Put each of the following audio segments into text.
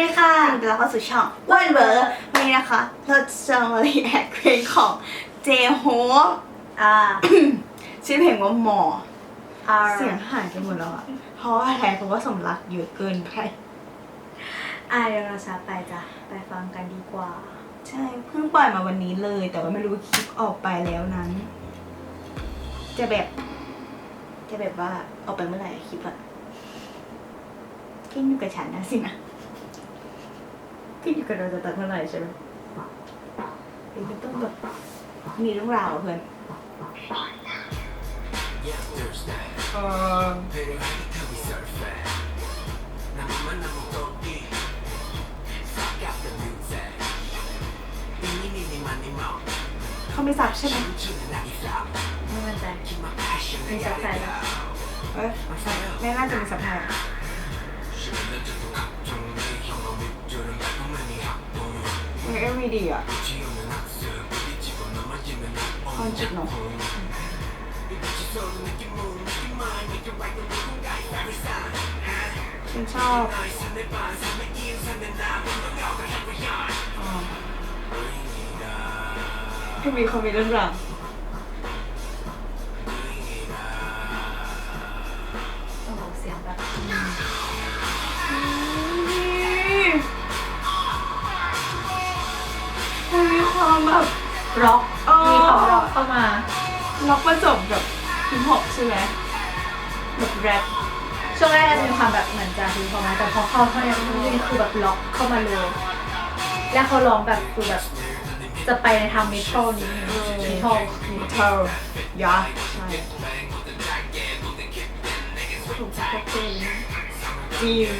ดีค่ะยินดีต้อนรับเข้าสู่ช่องวันเบอร์วันนี้นะคะ เราจะมารีแอคเพลงของเจโฮอ่าชื่อเพลงว่าหมออ่าเสียงหายไปหมดแล้วอะเพราะว่าอะไรเพราะว่าสมรักเยอะเกินไปอ่าเดี๋ยวเราช้าไปจ้ะ ไปฟังกันดีกว่า ใช่ เพิ่งปล่อยมาวันนี้เลย แต่ว่าไม่รู้คลิปออกไปแล้วนั้น จะแบบ จะแบบว่าออกไปเมื่อไหร่อะคลิปอะขึ้นอยู่กับฉันนะสินะ ขึ้นอยู่กับเราจะตัดเมื่อไหร่ใช่ไหมหรือมันต้องแบบมีเรื่องราวอะเพื่อนเออเขาไม่สับใช่ไหมไม่มั่นใจมีสักใครแล้วเอ้ยไม่น่าจะมีสับไท ไม่ดีอะคอนจิตหนาะฉันชอบอ๋อที่มีเมนต์เรื่องราว ร็อกเออมีความร็อกเข้ามา ล็อกผสมกับฮิปฮอปใช่ไหมแบบแรปช่วงแรกจะมีความแบบเหมือนจะฮิปฮอปนะแต่พอเข้าเข้าเนี่ยนี่คือแบบล็อกเข้ามาเลย แล้วเขาร้องแบบคือแบบ จะไปในทางเมทัลนี้เมทัลมีเทอร์ยาใช่ถูกชัดเจนจีน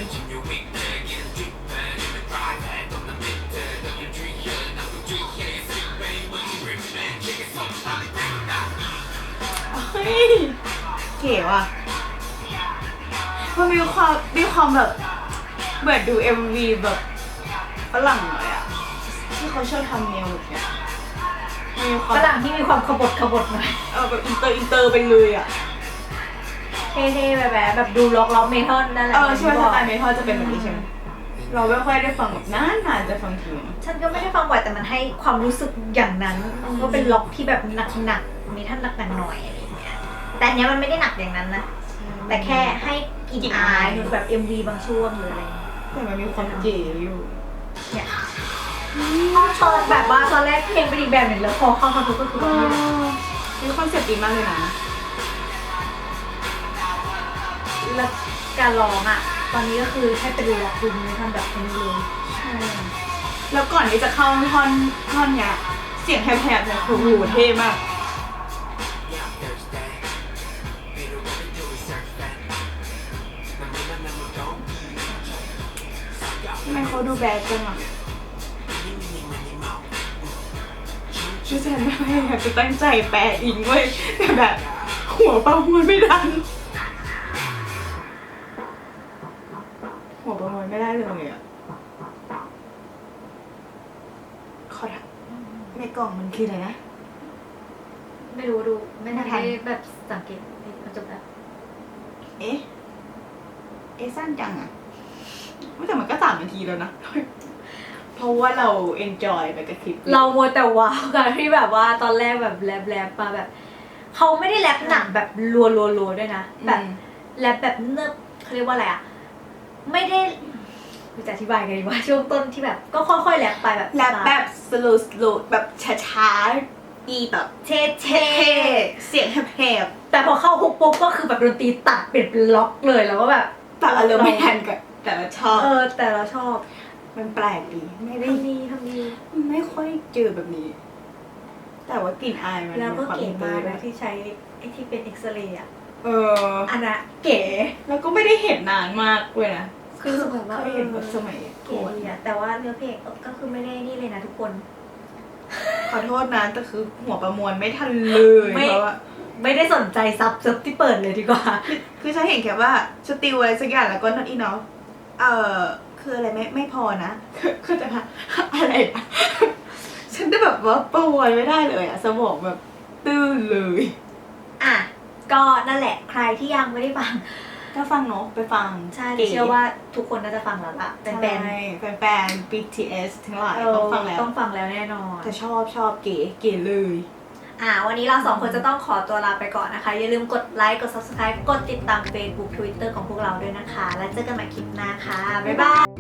เฮ้ยเก๋ว่ะมันมีความมีความแบบเหมือนดู MV แบบฝรั่งหน่อยอะที่เขาชอบทำแนวแบบเนี้ยมันมีควาฝมรั่งที่มีความขบถขบถหน่อยเออแบบอินเตอร์อินเตอร์ไปเลยอะเท่ๆแบบแบบแบบดูล็อกล็อกเมทัลนั่นแหละเออใช่ไหมสไตล์เมทัลจะเป็นแบบนี้ใช่ไหมเราไม่ค่อยได้ฟังแบบนานๆจะฟังทีนึงฉันก็ไม่ได้ฟังบ่อยแต่มันให้ความรู้สึกอย่างนั้นมันก็เป็นล็อกที่แบบหนักๆเมทัลหนักๆหน่อยอะไรอย่างเงี้ย แต่อันเนี้ยมันไม่ได้หนักอย่างนั้นนะ แต่แค่ให้กลิ่นอายเหมือนแบบ MV บางช่วงหรืออะไรอย่างเงี้ยแต่มันมีความเก๋อยู่เนี่ยตอนแบบว่าตอนแรกเพลงเป็นอีกแบบหนึ่งแล้วพอเข้าคอนทุกก็คือแบบมีคอนเซ็ปต์ดีมากเลยนะแล้วการร้องอะ ตอนนี้ก็คือให้ไปดูล็อกดูเมทัลแบบนี้เลยใช่แล้วก่อนที่จะเข้าท่อนท่อนเนี้ยเสียงแหบๆเนี่ยคือโอ้โหเท่มาก เขาดูแบดจังอะคือฉันไม่อยากจะตั้งใจแปลอิงเว้ยแต่แบบ หัวประมวลไม่ทัน หัวประมวลไม่ได้เลยอะขอถามในกล่องมันคืออะไรนะ ไม่รู้ดูไม่ทันไม่ทันได้แบบสังเกตมันจบแล้ว เอ๊ะ เอ๊ะสั้นจังอะไม่ แต่มันก็สามนาทีแล้วนะ เพราะว่าเราเอนจอยไปกับคลิปเรามัวแต่ว้าวกันที่แบบว่าตอนแรกแบบแรปแรปมาแบบเขาไม่ได้แรปหนักแบบรัวรัวรัวด้วยนะแบบแรปแบบเนิบเขาเรียกว่าอะไรอะไม่ได้จะอธิบายไงดีว่าช่วงต้นที่แบบ ก็ค่อยๆแรปไปแบบแรปแบบสโลว์สโลว์แบบช้าๆอีแบบเท่เท่เสียงแหบแต่พอเข้าฮุกปุ๊บก็คือแบบดนตรีตัดเปลี่ยนเป็นล็อกเลยแล้วก็แบบๆแต่อารมณ์ไม่ทันกับ แต่ว่าชอบเออ แต่เราชอบ มันแปลกดี ไม่ได้ทำดีทำดี ไม่ค่อยเจอแบบนี้ แต่ว่ากลิ่นอายมันแล้วก็มีความเก๋อินเตอมากร์ด้วนะยที่ใช้ไอ้ที่เป็นเอ็กซเรย์อะเอออันน่ะเก๋แล้วก็ไม่ได้เห็นนานมากเลยนะคือรู้สึกแบบว่าเคยเห็นแบบสมัยเก๋ดีอะแต่ว่าเนื้อเพลงก็คือไม่ได้นี่เลยนะทุกคน ขอโทษนะแต่คือหัวประมวลไม่ทันเลยไม่เพราะว่าไม่ได้สนใจซับซับที่เปิดเลยดีกว่า คือฉันเห็นแค่ว่าสติลอะไรสักอย่างแล้วก็นั่นอีเนาะ เออคืออะไรไม่ไม่พอนะคือคือจะอะไรอะฉันได้แบบว่าประมวลไม่ได้เลยอะสมองแบบตื้นเลย อะ ก็นั่นแหละใครที่ยังไม่ได้ฟัง ถ้าฟังเนาะไปฟังใช่ก๋เชื่อว่าทุกคนน่าจะฟังแล้วล่ะเป็นแฟนใช่แฟนๆ BTS ทั้งหลายเอต้องอฟังแล้วต้องฟังแล้วแน่นอนแต่ชอบชอบเก๋เก๋เลย อ่าวันนี้เราสองคนจะต้องขอตัวลาไปก่อนนะคะ อย่าลืมกดไลค์กด subscribe กดติดตาม Facebook Twitter ของพวกเราด้วยนะคะ แล้วเจอกันใหม่คลิปหน้าค่ะ บ๊ายบาย